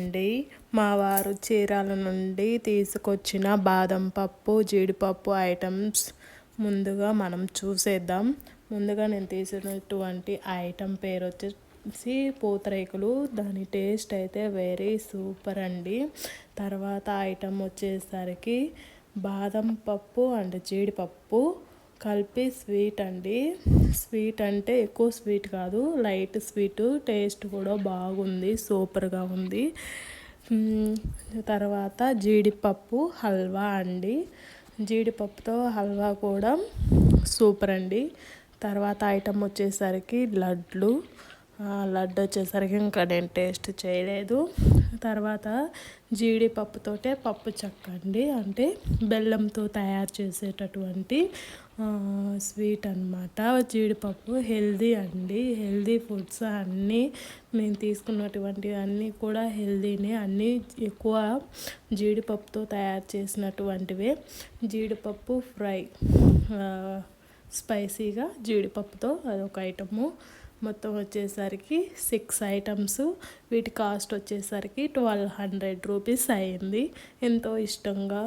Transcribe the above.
అండి మా వారు చీరాల నుండి తీసుకొచ్చిన బాదం పప్పు జీడిపప్పు ఐటమ్స్ ముందుగా మనం చూసేద్దాం. ముందుగా నేను తీసినటువంటి ఐటమ్ పేరు వచ్చేసి పూతరేకులు. దాని టేస్ట్ అయితే వెరీ సూపర్ అండి. తర్వాత ఐటమ్ వచ్చేసరికి బాదం పప్పు అండ్ జీడిపప్పు కలిపి స్వీట్ అండి. స్వీట్ అంటే ఎక్కువ స్వీట్ కాదు. లైట్ స్వీట్ టేస్ట్ కూడా బాగుంది సూపర్గా ఉంది. తర్వాత జీడిపప్పు హల్వా అండి. జీడిపప్పుతో హల్వా కూడా సూపర్ అండి. తర్వాత ఐటమ్ వచ్చేసరికి లడ్లు. లడ్డు వచ్చేసరికి ఇంకా నేను టేస్ట్ చేయలేదు. తర్వాత జీడిపప్పుతోటే పప్పు చెక్క అండి. అంటే బెల్లంతో తయారు చేసేటటువంటి స్వీట్ అనమాట జీడిపప్పు హెల్దీ అండి. హెల్దీ ఫుడ్స్ అన్నీ మేము తీసుకున్నటువంటి అన్నీ కూడా హెల్దీనే. అన్నీ ఎక్కువ జీడిపప్పుతో తయారు చేసినటువంటివే. జీడిపప్పు ఫ్రై స్పైసీగా జీడిపప్పుతో అదొక ఐటము. మొత్తం వచ్చేసరికి సిక్స్ ఐటమ్స్. వీటి కాస్ట్ వచ్చేసరికి ట్వెల్వ్ హండ్రెడ్ రూపీస్ అయింది ఎంతో ఇష్టంగా.